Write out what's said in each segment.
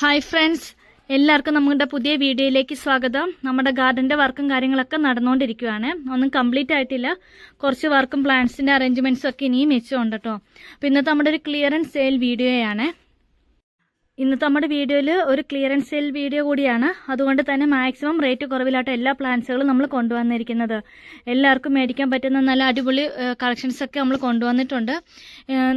Hi friends എല്ലാവർക്കും നമ്മുടെ പുതിയ വീഡിയോയിലേക്ക് സ്വാഗതം. നമ്മുടെ ഗാർഡന്റെ വർക്കും കാര്യങ്ങളൊക്കെ നടന്നുകൊണ്ടിരിക്കുകയാണ് ഒന്നും കംപ്ലീറ്റ് ആയിട്ടില്ല. കുറച്ച് വർക്കും പ്ലാന്റ്സിന്റെ അറേഞ്ച്മെന്റ്സും ഒക്കെ ഇനിയും മെച്ചമുണ്ട് കേട്ടോ അപ്പോൾ ഇന്നത്തെ നമ്മുടെ ഒരു ക്ലിയറൻസ് സെയിൽ വീഡിയോയാണ് ഇന്നത്തെ നമ്മുടെ വീഡിയോയിൽ ഒരു ക്ലിയറൻസ് സെയിൽ വീഡിയോ കൂടിയാണ്. അതുകൊണ്ട് തന്നെ മാക്സിമം റേറ്റ് കുറവിലായിട്ട് എല്ലാ പ്ലാന്റ്സുകളും നമ്മൾ കൊണ്ടുവന്നിരിക്കുന്നത്. എല്ലാവർക്കും മേടിക്കാൻ പറ്റുന്ന നല്ല അടിപൊളി കളക്ഷൻസ് ഒക്കെ നമ്മൾ കൊണ്ടുവന്നിട്ടുണ്ട്.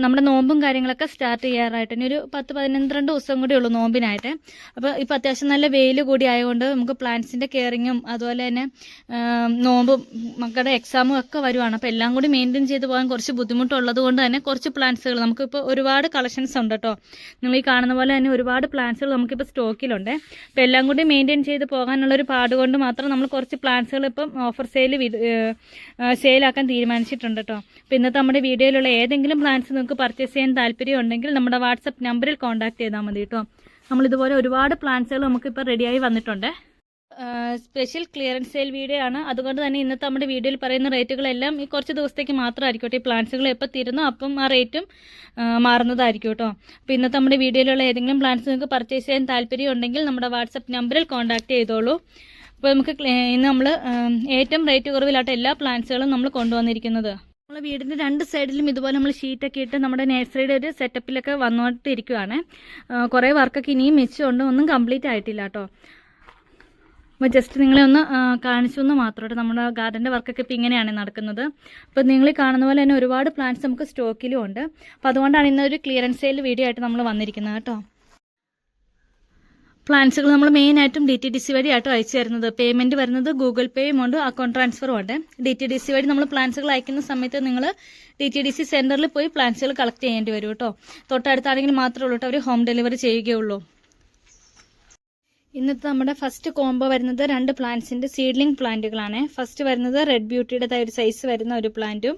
നമ്മുടെ നോമ്പും കാര്യങ്ങളൊക്കെ സ്റ്റാർട്ട് ചെയ്യാറായിട്ട്. ഇനി ഒരു പത്ത് പതിനന്ത്രണ്ട് ദിവസം കൂടി ഉള്ളൂ നോമ്പിനായിട്ട്. അപ്പോൾ ഇപ്പോൾ അത്യാവശ്യം നല്ല വെയിൽ കൂടി ആയതുകൊണ്ട് നമുക്ക് പ്ലാന്റ്സിന്റെ കെയറിങ്ങും അതുപോലെ തന്നെ നോമ്പും മക്കളുടെ എക്സാമും ഒക്കെ വരുവാണ്. അപ്പോൾ എല്ലാം കൂടി മെയിന്റെയിൻ ചെയ്ത് പോകാൻ കുറച്ച് ബുദ്ധിമുട്ടുള്ളത് കൊണ്ട് തന്നെ കുറച്ച് പ്ലാന്റ്സുകൾ നമുക്കിപ്പോൾ ഒരുപാട് കളക്ഷൻസ് ഉണ്ട് കേട്ടോ നിങ്ങൾ ഈ കാണുന്ന പോലെ തന്നെ ഒരുപാട് പ്ലാന്റ്സുകൾ നമുക്കിപ്പോൾ സ്റ്റോക്കിലുണ്ട് അപ്പോൾ എല്ലാം കൂടി മെയിന്റെയിൻ ചെയ്ത് പോകാനുള്ളൊരു പാട് കൊണ്ട് മാത്രം നമ്മൾ കുറച്ച് പ്ലാന്റ്സുകൾ ഇപ്പം ഓഫർ സെയിൽ സെയിലാക്കാൻ തീരുമാനിച്ചിട്ടുണ്ട് കേട്ടോ അപ്പോൾ ഇന്നത്തെ നമ്മുടെ വീഡിയോയിലുള്ള ഏതെങ്കിലും പ്ലാന്റ്സ് നിങ്ങൾക്ക് പർച്ചേസ് ചെയ്യാൻ താല്പര്യം ഉണ്ടെങ്കിൽ നമ്മുടെ വാട്സപ്പ് നമ്പറിൽ കോൺടാക്ട് ചെയ്താൽ മതി കേട്ടോ നമ്മളിതുപോലെ ഒരുപാട് പ്ലാന്റ്സുകൾ നമുക്കിപ്പോൾ റെഡിയായി വന്നിട്ടുണ്ട്. സ്പെഷ്യൽ ക്ലിയറൻസ് സെയിൽ വീഡിയോ ആണ്. അതുകൊണ്ട് തന്നെ ഇന്നത്തെ നമ്മുടെ വീഡിയോയിൽ പറയുന്ന റേറ്റുകളെല്ലാം ഈ കുറച്ച് ദിവസത്തേക്ക് മാത്രമായിരിക്കും ഈ പ്ലാന്റ്സുകൾ എപ്പോൾ തീരുന്നോ അപ്പം ആ റേറ്റും മാറുന്നതായിരിക്കും കേട്ടോ. അപ്പോൾ ഇന്നത്തെ നമ്മുടെ വീഡിയോയിലുള്ള ഏതെങ്കിലും പ്ലാന്റ്സ് നിങ്ങൾക്ക് പർച്ചേസ് ചെയ്യാൻ താല്പര്യം ഉണ്ടെങ്കിൽ നമ്മുടെ വാട്സപ്പ് നമ്പറിൽ കോൺടാക്ട് ചെയ്തോളൂ. അപ്പോൾ നമുക്ക് ഇന്ന് നമ്മൾ ഏറ്റവും റേറ്റ് കുറവിലായിട്ട് എല്ലാ പ്ലാന്റ്സുകളും നമ്മൾ കൊണ്ടുവന്നിരിക്കുന്നത്. നമ്മളെ വീടിന്റെ രണ്ട് സൈഡിലും ഇതുപോലെ നമ്മൾ ഷീറ്റൊക്കെ ഇട്ട് നമ്മുടെ നഴ്സറിയുടെ ഒരു സെറ്റപ്പിലൊക്കെ വന്നോട്ടിരിക്കുവാണ് കുറേ വർക്കൊക്കെ ഇനിയും മിച്ചമുണ്ട് ഒന്നും കംപ്ലീറ്റ് ആയിട്ടില്ല കേട്ടോ. അപ്പോൾ ജസ്റ്റ് നിങ്ങളെ ഒന്ന് കാണിച്ചു എന്ന് മാത്രമായിട്ട് നമ്മുടെ ഗാർഡന്റെ വർക്കൊക്കെ ഇപ്പോൾ ഇങ്ങനെയാണ് നടക്കുന്നത്. അപ്പോൾ നിങ്ങൾ കാണുന്ന പോലെ തന്നെ ഒരുപാട് പ്ലാന്റ്സ് നമുക്ക് സ്റ്റോക്കിലും ഉണ്ട്. അപ്പോൾ അതുകൊണ്ടാണ് ഇന്നൊരു ക്ലിയറൻസ് സെയിൽ വീഡിയോ ആയിട്ട് നമ്മൾ വന്നിരിക്കുന്നത് കേട്ടോ. പ്ലാൻസുകൾ നമ്മൾ മെയിനായിട്ടും ഡി ടി ഡി സി വഴി ആയിട്ട് അയച്ചു തരുന്നത്. പേയ്മെന്റ് വരുന്നത് ഗൂഗിൾ പേയും ഉണ്ട് അക്കൗണ്ട് ട്രാൻസ്ഫറും ഉണ്ട്. ഡി ടി ഡി സി വഴി നമ്മൾ പ്ലാൻസുകൾ അയക്കുന്ന സമയത്ത് നിങ്ങൾ ഡി ടി ഡി സി സെന്ററിൽ പോയി പ്ലാൻസുകൾ കളക്ട് ചെയ്യേണ്ടി വരും കേട്ടോ. തൊട്ടടുത്താണെങ്കിൽ മാത്രമേ ഉള്ളൂ കേട്ടോ അവർ ഹോം ഡെലിവറി ചെയ്യുകയുള്ളൂ. ഇന്നത്തെ നമ്മുടെ ഫസ്റ്റ് കോംബോ വരുന്നത് രണ്ട് പ്ലാന്റ്സിന്റെ സീഡ്ലിംഗ് പ്ലാന്റുകളാണ് ഫസ്റ്റ് വരുന്നത് റെഡ് ബ്യൂട്ടിയുടേതായ ഒരു സൈസ് വരുന്ന ഒരു പ്ലാന്റും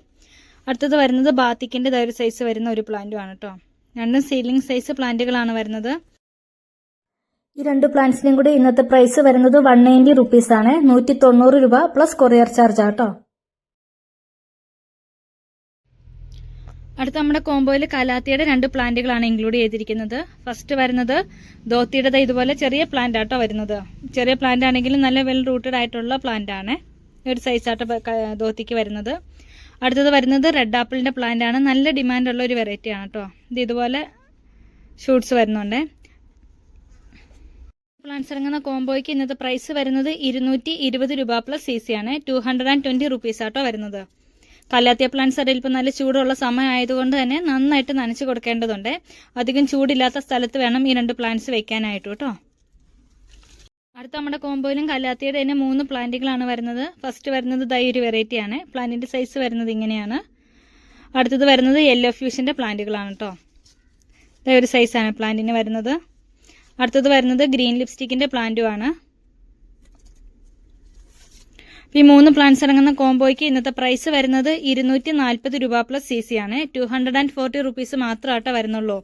അടുത്തത് വരുന്നത് ബാത്തിക്കിന്റെതായ ഒരു സൈസ് വരുന്ന ഒരു പ്ലാന്റും ആണ് കേട്ടോ രണ്ടും സീഡ്ലിംഗ് സൈസ് പ്ലാന്റുകളാണ് വരുന്നത്. ഈ രണ്ട് പ്ലാന്റ്സിനും കൂടി ഇന്നത്തെ പ്രൈസ് വരുന്നത് വൺ നയന്റി റുപ്പീസ് ആണ്. നൂറ്റി തൊണ്ണൂറ് രൂപ പ്ലസ് കൊറിയർ ചാർജ് ആട്ടോ അടുത്ത നമ്മുടെ കോംബോയിൽ കലാത്തിയുടെ രണ്ട് പ്ലാന്റുകളാണ് ഇൻക്ലൂഡ് ചെയ്തിരിക്കുന്നത്. ഫസ്റ്റ് വരുന്നത് ധോത്തിയുടെ ഇതുപോലെ ചെറിയ പ്ലാന്റ് ആട്ടോ വരുന്നത്. ചെറിയ പ്ലാന്റ് ആണെങ്കിലും നല്ല വെൽ റൂട്ടഡ് ആയിട്ടുള്ള പ്ലാന്റ് ആണ്. ഒരു സൈസ് ആട്ടോ ദോത്തിക്ക് വരുന്നത്. അടുത്തത് വരുന്നത് റെഡ് ആപ്പിളിന്റെ പ്ലാന്റ് ആണ്. നല്ല ഡിമാൻഡ് ഉള്ള ഒരു വെറൈറ്റി ആണ് കേട്ടോ ഇത് ഇതുപോലെ ഷൂട്ട്സ് വരുന്നുണ്ട്. പ്ലാന്റ്സ് ഇറങ്ങുന്ന കോംബോയ്ക്ക് ഇന്നത്തെ പ്രൈസ് വരുന്നത് ഇരുന്നൂറ്റി ഇരുപത് രൂപ പ്ലസ് സി സി ആണ്. Two hundred and twenty rupees ആട്ടോ വരുന്നത്. കല്ലാത്തിയ പ്ലാന്റ്സ് ഇടയിൽ ഇപ്പം നല്ല ചൂടുള്ള സമയമായതുകൊണ്ട് തന്നെ നന്നായിട്ട് നനച്ചു കൊടുക്കേണ്ടതുണ്ട്. അധികം ചൂടില്ലാത്ത സ്ഥലത്ത് വേണം ഈ രണ്ട് പ്ലാന്റ്സ് വെക്കാനായിട്ട് കേട്ടോ. അടുത്ത നമ്മുടെ കോമ്പോയിലും കല്ലാത്തിയുടെ തന്നെ മൂന്ന് പ്ലാന്റുകളാണ് വരുന്നത്. ഫസ്റ്റ് വരുന്നത് ദൈ ഒരു വെറൈറ്റി ആണ്. പ്ലാന്റിന്റെ സൈസ് വരുന്നത് ഇങ്ങനെയാണ്. അടുത്തത് വരുന്നത് യെല്ലോ ഫ്യൂഷന്റെ പ്ലാന്റുകളാണ് കേട്ടോ. ഇതേ ഒരു സൈസാണ് പ്ലാന്റിന് വരുന്നത്. അടുത്തത് വരുന്നത് ഗ്രീൻ ലിപ്സ്റ്റിക്കിന്റെ പ്ലാന്റുമാണ് ഈ മൂന്ന് പ്ലാൻസ് ഇറങ്ങുന്ന കോംബോയ്ക്ക് ഇന്നത്തെ പ്രൈസ് വരുന്നത് ഇരുന്നൂറ്റി നാൽപ്പത് രൂപ പ്ലസ് സി സി ആണ്. Two hundred and forty rupees മാത്രമായിട്ടേ വരുന്നുള്ളൂ.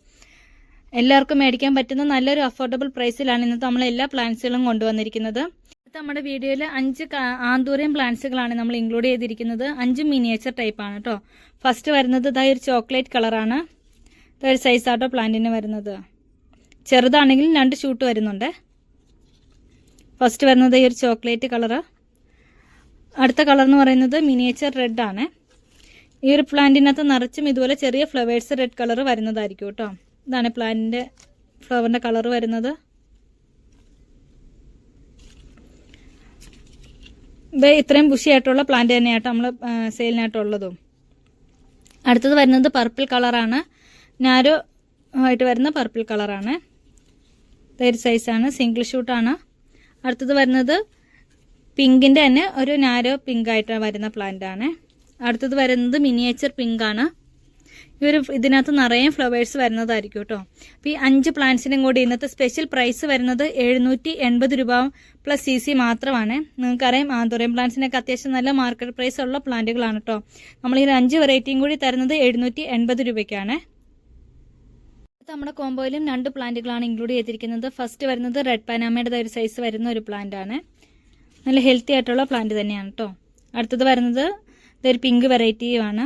എല്ലാവർക്കും മേടിക്കാൻ പറ്റുന്ന നല്ലൊരു അഫോർഡബിൾ പ്രൈസിലാണ് ഇന്നത്തെ നമ്മൾ എല്ലാ പ്ലാൻസുകളും കൊണ്ടുവന്നിരിക്കുന്നത്. നമ്മുടെ വീഡിയോയിൽ അഞ്ച് ആന്തൂറിയം പ്ലാന്റ്സുകളാണ് നമ്മൾ ഇൻക്ലൂഡ് ചെയ്തിരിക്കുന്നത്. അഞ്ച് മിനിയേച്ചർ ടൈപ്പാണ് കേട്ടോ ഫസ്റ്റ് വരുന്നത് ഇതാ ഒരു ചോക്ലേറ്റ് കളറാണ് ഇതൊരു ഒരു സൈസ് ആട്ടോ പ്ലാന്റിന് വരുന്നത്. ചെറുതാണെങ്കിലും രണ്ട് ഷൂട്ട് വരുന്നുണ്ട്. ഫസ്റ്റ് വരുന്നത് ഈ ഒരു ചോക്ലേറ്റ് കളറ് അടുത്ത കളർ എന്ന് പറയുന്നത് മിനിയേച്ചർ റെഡ് ആണ്. ഈ ഒരു പ്ലാന്റിനകത്ത് നിറച്ചും ഇതുപോലെ ചെറിയ ഫ്ലവേഴ്സ് റെഡ് കളർ വരുന്നതായിരിക്കും കേട്ടോ. ഇതാണ് പ്ലാന്റിന്റെ ഫ്ലവറിന്റെ കളർ വരുന്നത്. ഇത് ഇത്രയും ബുഷിയായിട്ടുള്ള പ്ലാന്റ് തന്നെയാട്ടോ നമ്മൾ സെയിലിനായിട്ടുള്ളതും അടുത്തത് വരുന്നത് പർപ്പിൾ കളറാണ് നാരോ ആയിട്ട് വരുന്ന പർപ്പിൾ കളറാണ് തൈര് സൈസാണ് സിംഗിൾ ഷൂട്ടാണ് അടുത്തത് വരുന്നത് പിങ്കിന്റെ തന്നെ ഒരു നാരോ പിങ്ക് ആയിട്ട് വരുന്ന പ്ലാന്റ് ആണ്. അടുത്തത് വരുന്നത് മിനിയേച്ചർ പിങ്ക് ആണ്. ഈ ഒരു ഇതിനകത്ത് നിറയെ ഫ്ലവേഴ്സ് വരുന്നതായിരിക്കും കേട്ടോ അപ്പോൾ ഈ അഞ്ച് പ്ലാന്റ്സിനും കൂടി ഇന്നത്തെ സ്പെഷ്യൽ പ്രൈസ് വരുന്നത് എഴുന്നൂറ്റി എൺപത് രൂപ പ്ലസ് സി സി മാത്രമാണ്. നിങ്ങൾക്കറിയാം ആന്തോറിയം പ്ലാന്റ്സിനൊക്കെ അത്യാവശ്യം നല്ല മാർക്കറ്റ് പ്രൈസ് ഉള്ള പ്ലാന്റുകളാണ് കേട്ടോ നമ്മൾ ഈ അഞ്ച് വെറൈറ്റിയും കൂടി തരുന്നത് എഴുന്നൂറ്റി എൺപത് രൂപയ്ക്കാണ് നമ്മുടെ കോമ്പോയിലും രണ്ട് പ്ലാന്റുകളാണ് ഇൻക്ലൂഡ് ചെയ്തിരിക്കുന്നത്. ഫസ്റ്റ് വരുന്നത് റെഡ് പനാമയുടെ ഒരു സൈസ് വരുന്ന ഒരു പ്ലാന്റ് ആണ്. നല്ല ഹെൽത്തി ആയിട്ടുള്ള പ്ലാന്റ് തന്നെയാണ് കേട്ടോ അടുത്തത് വരുന്നത് ഇതൊരു പിങ്ക് വെറൈറ്റിയുമാണ്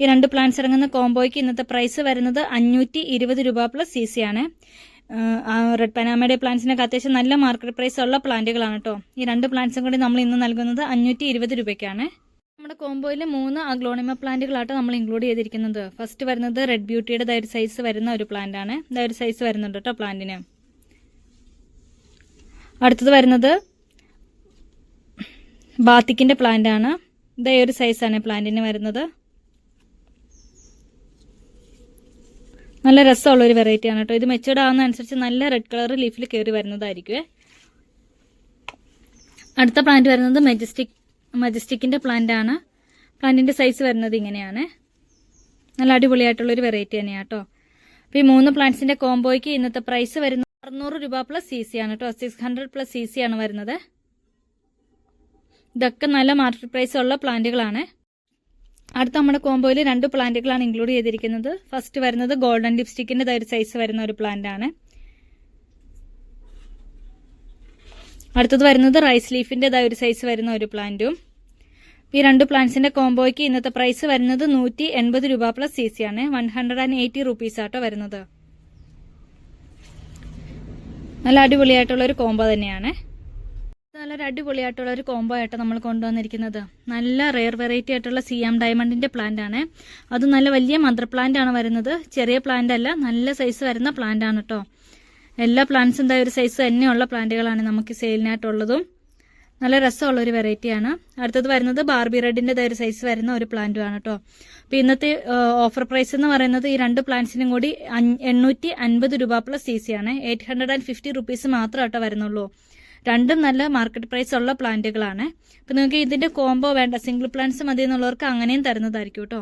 ഈ രണ്ട് പ്ലാന്റ്സ് ഇറങ്ങുന്ന കോംബോയ്ക്ക് ഇന്നത്തെ പ്രൈസ് വരുന്നത് അഞ്ഞൂറ്റി ഇരുപത് രൂപ പ്ലസ് സി സി ആണ്. റെഡ് പനാമയുടെ പ്ലാന്റ്സിനൊക്കെ അത്യാവശ്യം നല്ല മാർക്കറ്റ് പ്രൈസ് ഉള്ള പ്ലാന്റുകളാണ് കേട്ടോ ഈ രണ്ട് പ്ലാന്റ്സും കൂടി നമ്മൾ ഇന്ന് നൽകുന്നത് അഞ്ഞൂറ്റി ഇരുപത് രൂപയ്ക്കാണ്. നമ്മുടെ കോംബോയിൽ മൂന്ന് അഗ്ലോണിമ പ്ലാന്റുകളായിട്ട് നമ്മൾ ഇൻക്ലൂഡ് ചെയ്തിരിക്കുന്നത്. ഫസ്റ്റ് വരുന്നത് റെഡ് ബ്യൂട്ടിയുടെ ദാ സൈസ് വരുന്ന ഒരു പ്ലാന്റ് ആണ്. ദാ സൈസ് വരുന്നുണ്ട് കേട്ടോ പ്ലാന്റിന് അടുത്തത് വരുന്നത് ബാത്തിക്കിന്റെ പ്ലാന്റ് ആണ്. ഇതേ ഒരു സൈസാണ് പ്ലാന്റിന് വരുന്നത്. നല്ല രസമുള്ള ഒരു വെറൈറ്റി ആണ് കേട്ടോ. ഇത് മെച്ചൂർഡ് ആവുന്ന അനുസരിച്ച് നല്ല റെഡ് കളർ ലീഫിൽ കയറി വരുന്നതായിരിക്കും അടുത്ത പ്ലാന്റ് വരുന്നത് മെജസ്റ്റിക് മജസ്റ്റിക്കിന്റെ പ്ലാന്റ് ആണ്. പ്ലാന്റിന്റെ സൈസ് വരുന്നത് ഇങ്ങനെയാണ്. നല്ല അടിപൊളിയായിട്ടുള്ള ഒരു വെറൈറ്റി തന്നെയാണ് കേട്ടോ. അപ്പോൾ ഈ മൂന്ന് പ്ലാന്റ്സിന്റെ കോംബോയ്ക്ക് ഇന്നത്തെ പ്രൈസ് വരുന്നത് അറുന്നൂറ് രൂപ പ്ലസ് സി സി ആണ് കേട്ടോ. Six hundred plus C C ആണ് വരുന്നത്. ഇതൊക്കെ നല്ല മാർക്കറ്റ് പ്രൈസ് ഉള്ള പ്ലാന്റുകളാണ്. അടുത്ത നമ്മുടെ കോമ്പോയിൽ രണ്ട് പ്ലാന്റുകളാണ് ഇൻക്ലൂഡ് ചെയ്തിരിക്കുന്നത്. ഫസ്റ്റ് വരുന്നത് ഗോൾഡൻ ലിപ്സ്റ്റിക്കിന്റെ ഒരു സൈസ് വരുന്ന ഒരു പ്ലാന്റ് ആണ്. അടുത്തത് വരുന്നത് റൈസ് ലീഫിന്റെ ഒരു സൈസ് വരുന്ന ഒരു പ്ലാന്റും ഈ രണ്ട് പ്ലാന്റ്സിന്റെ കോമ്പോയ്ക്ക് ഇന്നത്തെ പ്രൈസ് വരുന്നത് നൂറ്റി എൺപത് രൂപ പ്ലസ് സി സി ആണ്. One hundred and eighty rupees ആട്ടോ വരുന്നത്. നല്ല അടിപൊളിയായിട്ടുള്ള ഒരു കോമ്പോ തന്നെയാണ്. നല്ലൊരു അടിപൊളിയായിട്ടുള്ള ഒരു കോംബോ ആയിട്ട് നമ്മൾ കൊണ്ടുവന്നിരിക്കുന്നത്. നല്ല റെയർ വെറൈറ്റി ആയിട്ടുള്ള സി എം ഡയമണ്ടിന്റെ പ്ലാന്റ് ആണ്. അത് നല്ല വലിയ മദർ പ്ലാന്റ് ആണ് വരുന്നത്. ചെറിയ പ്ലാന്റ് അല്ല നല്ല സൈസ് വരുന്ന പ്ലാന്റ് ആണ് കേട്ടോ എല്ലാ പ്ലാന്റ്സും എന്താ ഒരു സൈസ് തന്നെയുള്ള പ്ലാന്റുകളാണ് നമുക്ക് സെയിലിനായിട്ടുള്ളതും. നല്ല രസമുള്ള ഒരു വെറൈറ്റിയാണ് അടുത്തത് വരുന്നത് ബാർബി റെഡിന്റെ ഒരു സൈസ് വരുന്ന ഒരു പ്ലാന്റ് ആണ് കേട്ടോ അപ്പോൾ ഇന്നത്തെ ഓഫർ പ്രൈസ് എന്ന് പറയുന്നത് ഈ രണ്ട് പ്ലാന്റ്സിനും കൂടി എണ്ണൂറ്റി രൂപ പ്ലസ് സി ആണ്. Eight hundred and fifty rupees മാത്രം വരുന്നുള്ളൂ. രണ്ടും നല്ല മാർക്കറ്റ് പ്രൈസ് ഉള്ള പ്ലാന്റുകളാണ് അപ്പം നിങ്ങൾക്ക് ഇതിന്റെ കോംബോ വേണ്ട സിംഗിൾ പ്ലാന്റ്സ് മതി എന്നുള്ളവർക്ക് അങ്ങനെയും തരുന്നതായിരിക്കും കേട്ടോ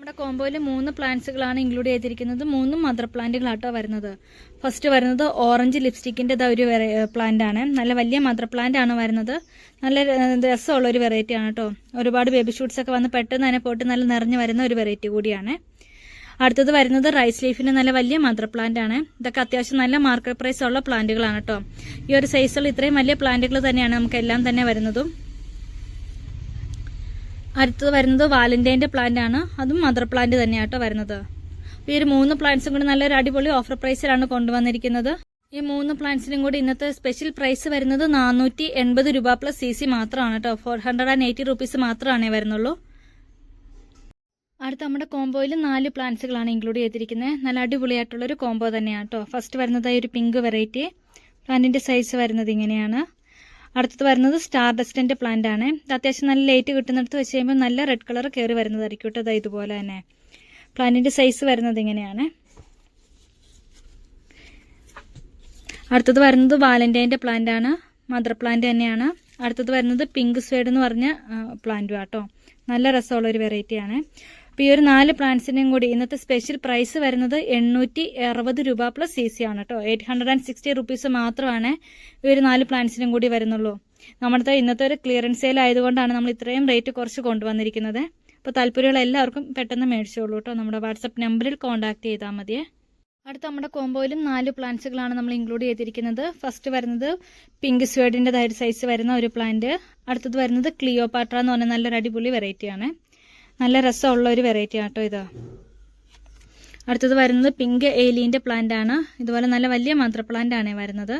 നമ്മുടെ കോംബോയിൽ മൂന്ന് പ്ലാന്റ്സുകളാണ് ഇൻക്ലൂഡ് ചെയ്തിരിക്കുന്നത്. മൂന്നും മദർ പ്ലാന്റുകളാട്ടോ വരുന്നത്. ഫസ്റ്റ് വരുന്നത് ഓറഞ്ച് ലിപ്സ്റ്റിക്കിന്റെ ഒരു പ്ലാന്റ് ആണ്. നല്ല വലിയ മദർ പ്ലാന്റ് ആണ് വരുന്നത്. നല്ല രസമുള്ള ഒരു വെറൈറ്റി ആണ് കേട്ടോ ഒരുപാട് ബേബി ഷൂട്ട്സ് ഒക്കെ വന്ന് പെട്ടെന്ന് തന്നെ പോയിട്ട് നല്ല നിറഞ്ഞു വരുന്ന ഒരു വെറൈറ്റി കൂടിയാണ്. അടുത്തത് വരുന്നത് റൈസ് ലീഫിന് നല്ല വലിയ മദർ പ്ലാന്റ് ആണ്. ഇതൊക്കെ അത്യാവശ്യം നല്ല മാർക്കറ്റ് പ്രൈസ് ഉള്ള പ്ലാന്റുകളാണ് കേട്ടോ ഈ ഒരു സൈസുള്ള ഇത്രയും വലിയ പ്ലാന്റുകൾ തന്നെയാണ് നമുക്ക് എല്ലാം തന്നെ വരുന്നതും. അടുത്തത് വരുന്നത് വാലന്റൈന്റെ പ്ലാന്റ് ആണ്. അതും മദർ പ്ലാന്റ് തന്നെയാണ് കേട്ടോ വരുന്നത്. ഈ ഒരു മൂന്ന് പ്ലാന്റ്സും കൂടി നല്ലൊരു അടിപൊളി ഓഫർ പ്രൈസിലാണ് കൊണ്ടുവന്നിരിക്കുന്നത്. ഈ മൂന്ന് പ്ലാന്റ്സിനും കൂടി ഇന്നത്തെ സ്പെഷ്യൽ പ്രൈസ് വരുന്നത് നാനൂറ്റി എൺപത് രൂപ പ്ലസ് സി സി മാത്രമാണ് കേട്ടോ four hundred and eighty rupees മാത്രമാണേ വരുന്നുള്ളൂ. അടുത്ത നമ്മുടെ കോംബോയിൽ നാല് പ്ലാന്റ്സുകളാണ് ഇൻക്ലൂഡ് ചെയ്തിരിക്കുന്നത്. നല്ല അടിപൊളിയായിട്ടുള്ള ഒരു കോംബോ തന്നെയാണ് കേട്ടോ ഫസ്റ്റ് വരുന്നതായി ഒരു പിങ്ക് വെറൈറ്റി പ്ലാന്റിന്റെ സൈസ് വരുന്നത് ഇങ്ങനെയാണ്. അടുത്തത് വരുന്നത് സ്റ്റാർ ഡസ്റ്റിന്റെ പ്ലാന്റ് ആണ്. ഇത് അത്യാവശ്യം നല്ല ലൈറ്റ് കിട്ടുന്നിടത്ത് വെച്ച് കഴിയുമ്പോൾ നല്ല റെഡ് കളർ കയറി വരുന്നതായിരിക്കും കേട്ടോ ഇതുപോലെ തന്നെ. പ്ലാന്റിന്റെ സൈസ് വരുന്നത് ഇങ്ങനെയാണ്. അടുത്തത് വരുന്നത് വാലന്റൈന്റെ പ്ലാന്റ് ആണ്. മദർ പ്ലാന്റ് തന്നെയാണ്. അടുത്തത് വരുന്നത് പിങ്ക് സ്വേഡ് എന്ന് പറഞ്ഞ പ്ലാന്റും ആട്ടോ നല്ല രസമുള്ള ഒരു വെറൈറ്റിയാണ് അപ്പോൾ ഈ ഒരു നാല് പ്ലാന്റ്സിന്റെയും കൂടി ഇന്നത്തെ സ്പെഷ്യൽ പ്രൈസ് വരുന്നത് എണ്ണൂറ്റി അറുപത് രൂപ പ്ലസ് സി സി ആണ് കേട്ടോ eight hundred and sixty rupees മാത്രമാണ് ഈ ഒരു നാല് പ്ലാന്റ്സിനും കൂടി വരുന്നുള്ളൂ. നമ്മുടെ ഇന്നത്തെ ഒരു ക്ലിയറൻസ് സെയിൽ ആയതുകൊണ്ടാണ് നമ്മൾ ഇത്രയും റേറ്റ് കുറച്ച് കൊണ്ടുവന്നിരിക്കുന്നത്. അപ്പോൾ താല്പര്യമുള്ള എല്ലാവർക്കും പെട്ടെന്ന് മേടിച്ചോളൂ കേട്ടോ നമ്മുടെ വാട്സപ്പ് നമ്പറിൽ കോൺടാക്ട് ചെയ്താൽ മതിയേ അടുത്ത നമ്മുടെ കോംബോയിലും നാല് പ്ലാന്റ്സുകളാണ് നമ്മൾ ഇൻക്ലൂഡ് ചെയ്തിരിക്കുന്നത്. ഫസ്റ്റ് വരുന്നത് പിങ്ക് സ്വേഡിന്റെതായ സൈസ് വരുന്ന ഒരു പ്ലാന്റ് അടുത്തത് വരുന്നത് ക്ലിയോപാട്ര എന്ന് പറഞ്ഞ നല്ലൊരു അടിപൊളി വെറൈറ്റിയാണ് നല്ല രസമുള്ള ഒരു വെറൈറ്റി ആട്ടോ ഇത്. അടുത്തത് വരുന്നത് പിങ്ക് ഏലീന്റെ പ്ലാന്റ് ആണ്. ഇതുപോലെ നല്ല വലിയ മാത്ര പ്ലാന്റ് ആണ് വരുന്നത്.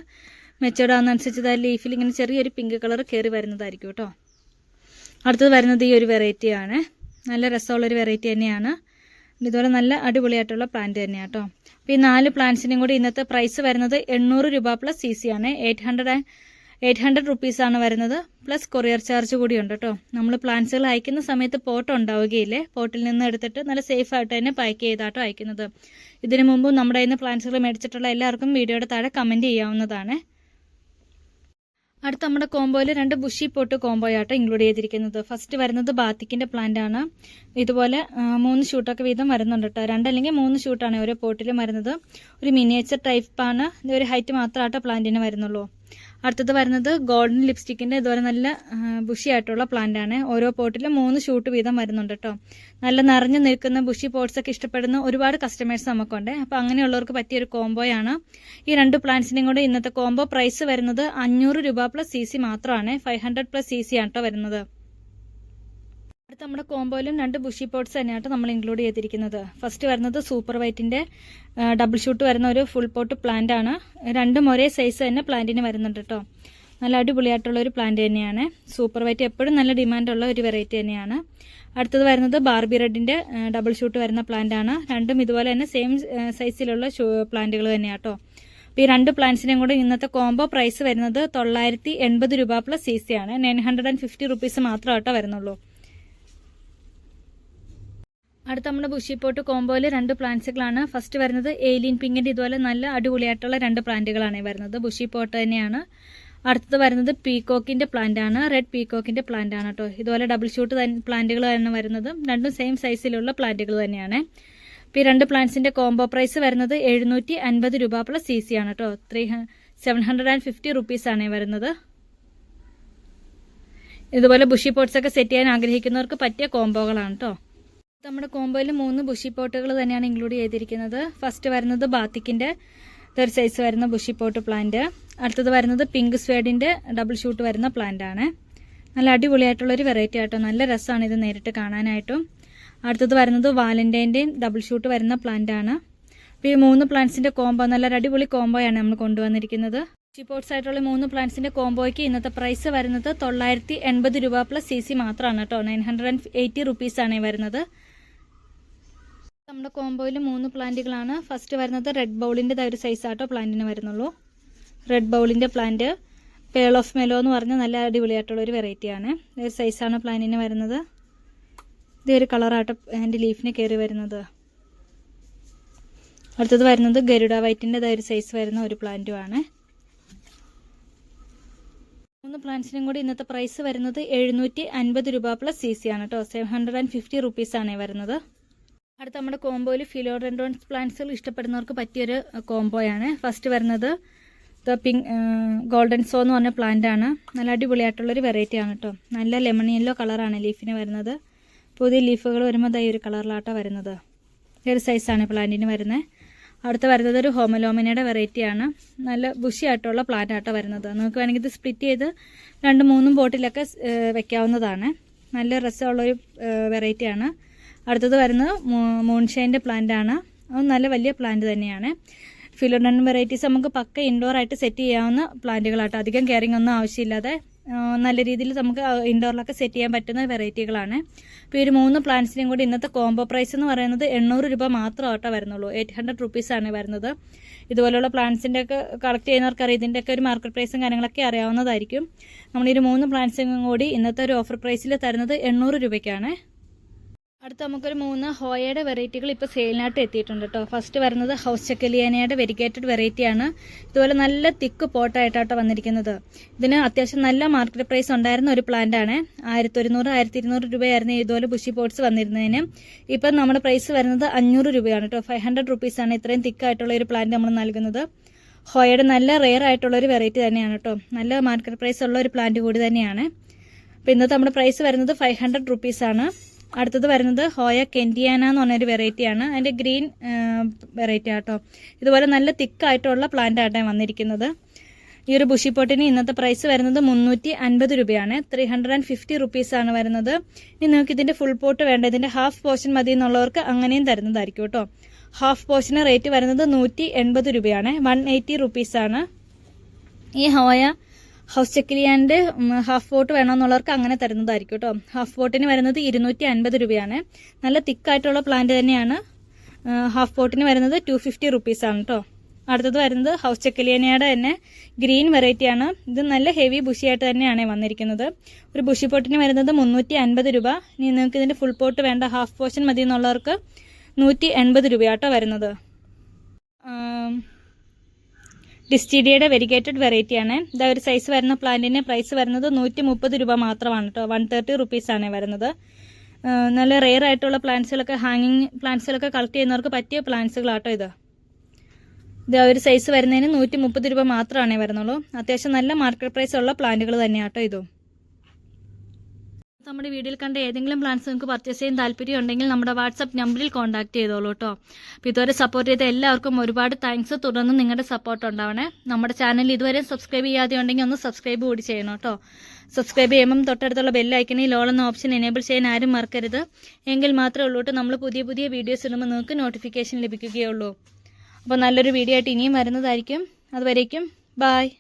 മെച്ചോർഡ് ആവുന്നതനുസരിച്ച് ലീഫിൽ ഇങ്ങനെ ചെറിയൊരു പിങ്ക് കളർ കയറി വരുന്നതായിരിക്കും കേട്ടോ അടുത്തത് വരുന്നത് ഈ ഒരു വെറൈറ്റിയാണ് നല്ല രസമുള്ളൊരു വെറൈറ്റി തന്നെയാണ്. ഇതുപോലെ നല്ല അടിപൊളിയായിട്ടുള്ള പ്ലാന്റ് തന്നെയാണ് കേട്ടോ അപ്പോൾ ഈ നാല് പ്ലാന്റ്സിനും കൂടി ഇന്നത്തെ പ്രൈസ് വരുന്നത് എണ്ണൂറ് രൂപ പ്ലസ് സി സി ആണ്. എയ്റ്റ് ഹൺഡ്രഡ് എയ്റ്റ് ഹൺഡ്രഡ് റുപ്പീസാണ് വരുന്നത്. പ്ലസ് കൊറിയർ ചാർജ് കൂടി ഉണ്ട് കേട്ടോ. നമ്മൾ പ്ലാന്റ്സുകൾ അയക്കുന്ന സമയത്ത് പോട്ട് ഉണ്ടാവുകയില്ലേ? പോട്ടിൽ നിന്ന് എടുത്തിട്ട് നല്ല സേഫ് ആയിട്ട് തന്നെ പാക്ക് ചെയ്താട്ടോ അയക്കുന്നത്. ഇതിനു മുമ്പ് നമ്മുടെ ഇന്ന് പ്ലാന്റ്സുകൾ മേടിച്ചിട്ടുള്ള എല്ലാവർക്കും വീഡിയോയുടെ താഴെ കമന്റ് ചെയ്യാവുന്നതാണ്. അടുത്ത നമ്മുടെ കോംബോയിൽ രണ്ട് ബുഷി പോട്ട് കോംബോ ആട്ടോ ഇൻക്ലൂഡ് ചെയ്തിരിക്കുന്നത്. ഫസ്റ്റ് വരുന്നത് ബാത്തിക്കിന്റെ പ്ലാന്റ് ആണ്. ഇതുപോലെ മൂന്ന് ഷൂട്ടൊക്കെ വീതം വരുന്നുണ്ട് കേട്ടോ. രണ്ടല്ലെങ്കിൽ മൂന്ന് ഷൂട്ടാണ് ഓരോ പോട്ടിലും വരുന്നത്. ഒരു മിനിയേച്ചർ ടൈപ്പാണ് ഒരു ഹൈറ്റ് മാത്രമാട്ടോ പ്ലാന്റിന് വരുന്നുള്ളൂ. അടുത്തത് വരുന്നത് ഗോൾഡൻ ലിപ്സ്റ്റിക്കിന്റെ ഇതുപോലെ നല്ല ബുഷി ആയിട്ടുള്ള പ്ലാന്റ് ആണ്. ഓരോ പോട്ടിലും മൂന്ന് ഷൂട്ട് വീതം വരുന്നുണ്ട് കേട്ടോ നല്ല നിറഞ്ഞു നിൽക്കുന്ന ബുഷി പോട്ട്സ് ഒക്കെ ഇഷ്ടപ്പെടുന്ന ഒരുപാട് കസ്റ്റമേഴ്സ് നമുക്കുണ്ട്. അപ്പോൾ അങ്ങനെയുള്ളവർക്ക് പറ്റിയ ഒരു കോംബോയാണ് ഈ രണ്ട് പ്ലാന്റ്സിനെയും കൂടെ ഇന്നത്തെ കോംബോ പ്രൈസ് വരുന്നത് അഞ്ഞൂറ് രൂപ പ്ലസ് സി സി മാത്രമാണ്. Five hundred plus C C ആണ് കേട്ടോ വരുന്നത്. അടുത്ത നമ്മുടെ കോമ്പോയിലും രണ്ട് ബുഷി പോട്ട്സ് തന്നെയാണ് നമ്മൾ ഇൻക്ലൂഡ് ചെയ്തിരിക്കുന്നത്. ഫസ്റ്റ് വരുന്നത് സൂപ്പർ വൈറ്റിന്റെ ഡബിൾ ഷൂട്ട് വരുന്ന ഒരു ഫുൾ പോട്ട് പ്ലാന്റ് ആണ്. രണ്ടും ഒരേ സൈസ് തന്നെ പ്ലാന്റിന് വരുന്നുണ്ട് കേട്ടോ നല്ല അടിപൊളിയായിട്ടുള്ള ഒരു പ്ലാന്റ് തന്നെയാണ്. സൂപ്പർ വൈറ്റ് എപ്പോഴും നല്ല ഡിമാൻഡുള്ള ഒരു വെറൈറ്റി തന്നെയാണ്. അടുത്തത് വരുന്നത് ബാർബി റെഡിന്റെ ഡബിൾ ഷൂട്ട് വരുന്ന പ്ലാന്റ് ആണ്. രണ്ടും ഇതുപോലെ തന്നെ സെയിം സൈസിലുള്ള പ്ലാന്റുകൾ തന്നെയാണ് കേട്ടോ ഈ രണ്ട് പ്ലാന്റ്സിനെയും കൂടെ ഇന്നത്തെ കോംബോ പ്രൈസ് വരുന്നത് തൊള്ളായിരത്തി എൺപത് രൂപ പ്ലസ് സി സി ആണ്. Nine hundred and fifty rupees മാത്രമായിട്ടോ വരുന്നുള്ളൂ. അടുത്ത നമ്മുടെ ബുഷിപ്പോട്ട് കോംബോയിൽ രണ്ട് പ്ലാന്റ്സുകളാണ്. ഫസ്റ്റ് വരുന്നത് ഏലിയൻ പിങ്കിന്റെ ഇതുപോലെ നല്ല അടിപൊളിയായിട്ടുള്ള രണ്ട് പ്ലാന്റുകളാണ് വരുന്നത്. ബുഷി പോട്ട് തന്നെയാണ്. അടുത്തത് വരുന്നത് പീകോക്കിന്റെ പ്ലാന്റ് ആണ് റെഡ് പീകോക്കിന്റെ പ്ലാന്റ് ആണ് കേട്ടോ ഇതുപോലെ ഡബിൾ ഷൂട്ട് പ്ലാന്റുകൾ തന്നെ വരുന്നത് രണ്ടും സെയിം സൈസിലുള്ള പ്ലാന്റുകൾ തന്നെയാണ്. ഇപ്പോൾ ഈ രണ്ട് പ്ലാന്റ്സിന്റെ കോംബോ പ്രൈസ് വരുന്നത് എഴുന്നൂറ്റി അൻപത് രൂപ പ്ലസ് സി സി ആണ് കേട്ടോ three seven hundred and fifty റുപ്പീസാണ് വരുന്നത്. ഇതുപോലെ ബുഷി പോട്ട്സ് ഒക്കെ സെറ്റ് ചെയ്യാൻ ആഗ്രഹിക്കുന്നവർക്ക് പറ്റിയ കോംബോകളാണ് കേട്ടോ നമ്മുടെ കോംബോയിൽ മൂന്ന് ബുഷി പോട്ടുകൾ തന്നെയാണ് ഇൻക്ലൂഡ് ചെയ്തിരിക്കുന്നത്. ഫസ്റ്റ് വരുന്നത് ബാത്തിക്കിന്റെ തേർഡ് സൈസ് വരുന്ന ബുഷി പോട്ട് പ്ലാന്റ് അടുത്തത് വരുന്നത് പിങ്ക് സ്വേഡിന്റെ ഡബിൾ ഷൂട്ട് വരുന്ന പ്ലാന്റ് ആണ്. നല്ല അടിപൊളിയായിട്ടുള്ളൊരു വെറൈറ്റി ആട്ടോ. നല്ല രസമാണ് ഇത് നേരിട്ട് കാണാനായിട്ടും. അടുത്തത് വരുന്നത് വാലന്റൈന്റെയും ഡബിൾ ഷൂട്ട് വരുന്ന പ്ലാന്റ് ആണ്. അപ്പോൾ ഈ മൂന്ന് പ്ലാന്റ്സിന്റെ കോംബോ നല്ല അടിപൊളി കോംബോയാണ് നമ്മൾ കൊണ്ടുവന്നിരിക്കുന്നത്. ഷിപ്പോട്ട്സ് ആയിട്ടുള്ള മൂന്ന് പ്ലാന്റ്സിന്റെ കോംബോയ്ക്ക് ഇന്നത്തെ പ്രൈസ് വരുന്നത് തൊള്ളായിരത്തി എൺപത് രൂപ പ്ലസ് സി മാത്രമാണ് കേട്ടോ. നയൻ ഹൺഡ്രഡ് റുപ്പീസാണ് വരുന്നത്. നമ്മുടെ കോംബോയിൽ മൂന്ന് പ്ലാന്റുകളാണ്. ഫസ്റ്റ് വരുന്നത് റെഡ് ബൗളിന്റെ ഒരു സൈസ് ആട്ടോ പ്ലാന്റിന് വരുന്നുള്ളൂ. റെഡ് ബൗളിന്റെ പ്ലാന്റ് പേൾ ഓഫ് മെലോ എന്ന് പറഞ്ഞ നല്ല അടിപൊളിയായിട്ടുള്ള ഒരു വെറൈറ്റിയാണ് ഒരു സൈസാണ് പ്ലാന്റിന് വരുന്നത്. ഇതൊരു കളറാട്ടോ അതിന്റെ ലീഫിന് കയറി വരുന്നത്. അടുത്തത് വരുന്നത് ഗരുഡ വൈറ്റിന്റെ ഒരു സൈസ് വരുന്ന ഒരു പ്ലാന്റുമാണ് മൂന്ന് പ്ലാന്റ്സിനും കൂടി ഇന്നത്തെ പ്രൈസ് വരുന്നത് എഴുന്നൂറ്റി അൻപത് രൂപ പ്ലസ് സി ആണ് കേട്ടോ സെവൻ ഹൺഡ്രഡ് ആൻഡ് ഫിഫ്റ്റി വരുന്നത്. അടുത്ത നമ്മുടെ കോംബോയിൽ ഫിലോഡെൻഡ്രോൺസ് പ്ലാന്റ്സുകൾ ഇഷ്ടപ്പെടുന്നവർക്ക് പറ്റിയൊരു കോംബോയാണ്. ഫസ്റ്റ് വരുന്നത് ദ പിങ്ക് ഗോൾഡൻ സോ എന്ന് പറഞ്ഞ പ്ലാന്റ് ആണ്. നല്ല അടിപൊളിയായിട്ടുള്ളൊരു വെറൈറ്റി ആണ് കേട്ടോ നല്ല ലെമൺ യെല്ലോ കളറാണ് ലീഫിന് വരുന്നത്. പുതിയ ലീഫുകൾ വരുമ്പോൾ ഈ ഒരു കളറിലാട്ടോ വരുന്നത്. ഒരു സൈസാണ് പ്ലാന്റിന് വരുന്നത്. അടുത്ത വരുന്നത് ഒരു ഹോമലോമിനയുടെ വെറൈറ്റിയാണ് നല്ല ബുഷി ആയിട്ടുള്ള പ്ലാന്റ് ആട്ടോ വരുന്നത്. നിങ്ങൾക്ക് വേണമെങ്കിൽ ഇത് സ്പ്ലിറ്റ് ചെയ്ത് രണ്ട് മൂന്നും ബോട്ടിലൊക്കെ വെക്കാവുന്നതാണ്. നല്ല രസമുള്ളൊരു വെറൈറ്റിയാണ് അടുത്തത് വരുന്നത് മൂൺഷൈന്റെ പ്ലാന്റ് ആണ്. അത് നല്ല വലിയ പ്ലാന്റ് തന്നെയാണ്. ഫിലോഡൺ വെറൈറ്റീസ് നമുക്ക് പക്ക ഇൻഡോർ ആയിട്ട് സെറ്റ് ചെയ്യാവുന്ന പ്ലാന്റുകളാട്ടോ അധികം കെയറിങ് ഒന്നും ആവശ്യമില്ലാതെ നല്ല രീതിയിൽ നമുക്ക് ഇൻഡോറിലൊക്കെ സെറ്റ് ചെയ്യാൻ പറ്റുന്ന വെറൈറ്റികളാണ് ഇപ്പോൾ ഈ ഒരു മൂന്ന് പ്ലാന്റ്സിനും കൂടി ഇന്നത്തെ കോംബോ പ്രൈസ് എന്ന് പറയുന്നത് എണ്ണൂറ് രൂപ മാത്രമായിട്ടോ വരുന്നുള്ളൂ. എയ്റ്റ് ഹൺഡ്രഡ് റുപ്പീസാണ് വരുന്നത്. ഇതുപോലെയുള്ള പ്ലാന്റ്സിന്റെ ഒക്കെ കളക്ട് ചെയ്യുന്നവർക്കറിയാം. ഇതിന്റെയൊക്കെ ഒരു മാർക്കറ്റ് പ്രൈസും കാര്യങ്ങളൊക്കെ അറിയാവുന്നതായിരിക്കും. നമ്മൾ ഈ മൂന്ന് പ്ലാന്റ്സിനും കൂടി ഇന്നത്തെ ഒരു ഓഫർ പ്രൈസിൽ തരുന്നത് എണ്ണൂറ് രൂപയ്ക്കാണ്. അടുത്ത നമുക്കൊരു മൂന്ന് ഹോയയുടെ വെറൈറ്റികൾ ഇപ്പോൾ സെയിലിനായിട്ട് എത്തിയിട്ടുണ്ട് കേട്ടോ. ഫസ്റ്റ് വരുന്നത് ഹൗസ് ചക്കലിയാനയുടെ വെരിഗേറ്റഡ് വെറൈറ്റിയാണ് ഇതുപോലെ നല്ല തിക്ക് പോട്ടായിട്ടാട്ടോ വന്നിരിക്കുന്നത്. ഇതിന് അത്യാവശ്യം നല്ല മാർക്കറ്റ് പ്രൈസ് ഉണ്ടായിരുന്ന ഒരു പ്ലാന്റ് ആണ്. ആയിരത്തി ഒരുന്നൂറ് ആയിരത്തി ഇരുന്നൂറ് രൂപയായിരുന്നു ഇതുപോലെ ബുഷി പോട്ട്സ് വന്നിരുന്നതിന്. ഇപ്പം നമ്മുടെ പ്രൈസ് വരുന്നത് അഞ്ഞൂറ് രൂപയാണ് കേട്ടോ. ഫൈവ് ഹൺഡ്രഡ് റുപ്പീസാണ് ഇത്രയും തിക്കായിട്ടുള്ള ഒരു പ്ലാന്റ് നമ്മൾ നൽകുന്നത്. ഹോയയുടെ നല്ല റെയർ ആയിട്ടുള്ള ഒരു വെറൈറ്റി തന്നെയാണ് കേട്ടോ. നല്ല മാർക്കറ്റ് പ്രൈസ് ഉള്ള ഒരു പ്ലാന്റ് കൂടി തന്നെയാണ്. അപ്പോൾ ഇന്നത്തെ നമ്മുടെ പ്രൈസ് വരുന്നത് ഫൈവ് ഹൺഡ്രഡ് റുപ്പീസാണ് അടുത്തത് വരുന്നത് ഹോയ കെൻഡിയാന എന്ന് പറഞ്ഞൊരു വെറൈറ്റിയാണ് അതിന്റെ ഗ്രീൻ വെറൈറ്റി ആട്ടോ. ഇതുപോലെ നല്ല തിക്കായിട്ടുള്ള പ്ലാന്റ് ആട്ടെ വന്നിരിക്കുന്നത്. ഈ ഒരു ബുഷി പോട്ടിന് ഇന്നത്തെ പ്രൈസ് വരുന്നത് മുന്നൂറ്റി അൻപത് രൂപയാണ്. ത്രീ ഹൺഡ്രഡ് ആൻഡ് ഫിഫ്റ്റി റുപ്പീസാണ് വരുന്നത്. ഇനി നിങ്ങൾക്ക് ഇതിന്റെ ഫുൾ പോട്ട് വേണ്ട. ഇതിന്റെ ഹാഫ് പോർഷൻ മതി എന്നുള്ളവർക്ക് അങ്ങനെയും തരുന്നതായിരിക്കും കേട്ടോ. ഹാഫ് പോർഷന് റേറ്റ് വരുന്നത് നൂറ്റി എൺപത് രൂപയാണ് വൺ എയ്റ്റി റുപ്പീസാണ് ഈ ഹോയ ഹൗസ് ചെക്കിലിയാന്റെ ഹാഫ് ബോട്ട് വേണമെന്നുള്ളവർക്ക് അങ്ങനെ തരുന്നതായിരിക്കും കേട്ടോ. ഹാഫ് ബോട്ടിന് വരുന്നത് ഇരുന്നൂറ്റി അൻപത് രൂപയാണ്. നല്ല തിക്കായിട്ടുള്ള പ്ലാന്റ് തന്നെയാണ്. ഹാഫ് ബോട്ടിന് വരുന്നത് ടു ഫിഫ്റ്റി റുപ്പീസാണ് കേട്ടോ. അടുത്തത് വരുന്നത് ഹൗസ് ചെക്കിലിയനയുടെ തന്നെ ഗ്രീൻ വെറൈറ്റിയാണ് ഇത് നല്ല ഹെവി ബുഷിയായിട്ട് തന്നെയാണ് വന്നിരിക്കുന്നത്. ഒരു ബുഷി പോട്ടിന് വരുന്നത് മുന്നൂറ്റി അൻപത് രൂപ. ഇനി നിങ്ങൾക്ക് ഇതിന്റെ ഫുൾ പോട്ട് വേണ്ട ഹാഫ് പോർഷൻ മതി എന്നുള്ളവർക്ക് നൂറ്റി എൺപത് രൂപയാട്ടോ വരുന്നത്. ഡിസ്റ്റിഡിയുടെ വെരിഗേറ്റഡ് വെറൈറ്റിയാണ്. ഇതാ ഒരു സൈസ് വരുന്ന പ്ലാന്റിന് പ്രൈസ് വരുന്നത് നൂറ്റി മുപ്പത് രൂപ മാത്രമാണ് കേട്ടോ വൺ തേർട്ടി റുപ്പീസാണ് വരുന്നത്. നല്ല റെയർ ആയിട്ടുള്ള പ്ലാന്റ്സുകളൊക്കെ ഹാങ്ങിങ് പ്ലാന്റ്സുകളൊക്കെ കളക്ട് ചെയ്യുന്നവർക്ക് പറ്റിയ പ്ലാന്റ്സുകളാട്ടോ ഇത്. ഇത് ഒരു സൈസ് വരുന്നതിന് നൂറ്റി മുപ്പത് രൂപ മാത്രമാണേ വരുന്നുള്ളൂ. അത്യാവശ്യം നല്ല മാർക്കറ്റ് പ്രൈസ് ഉള്ള പ്ലാന്റുകൾ തന്നെയാട്ടോ ഇതും. നമ്മുടെ വീഡിയോയിൽ കണ്ട ഏതെങ്കിലും പ്ലാൻസ് നിങ്ങൾക്ക് പർച്ചേസ് ചെയ്യാൻ താല്പര്യം ഉണ്ടെങ്കിൽ നമ്മുടെ വാട്സപ്പ് നമ്പറിൽ കോൺടാക്ട് ചെയ്തോളൂ കേട്ടോ അപ്പോൾ ഇതുവരെ സപ്പോർട്ട് ചെയ്ത എല്ലാവർക്കും ഒരുപാട് താങ്ക്സ് തുടർന്ന് നിങ്ങളുടെ സപ്പോർട്ട് ഉണ്ടാവണേ. നമ്മുടെ ചാനൽ ഇതുവരെ സബ്സ്ക്രൈബ് ചെയ്യാതെ ഉണ്ടെങ്കിൽ ഒന്ന് സബ്സ്ക്രൈബ് കൂടി ചെയ്യണം കേട്ടോ സബ്സ്ക്രൈബ് ചെയ്യുമ്പം തൊട്ടടുത്തുള്ള ബെല്ലൈക്കണിൽ ഓൾ എന്ന ഓപ്ഷൻ എനേബിൾ ചെയ്യാൻ ആരും മറക്കരുത്. എങ്കിൽ മാത്രമേ ഉള്ളൂ നമ്മൾ പുതിയ പുതിയ വീഡിയോസ് ഇടുമ്പോൾ നിങ്ങൾക്ക് നോട്ടിഫിക്കേഷൻ ലഭിക്കുകയുള്ളൂ. അപ്പോൾ നല്ലൊരു വീഡിയോ ആയിട്ട് ഇനിയും വരുന്നതായിരിക്കും. അതുവരേക്കും ബായ്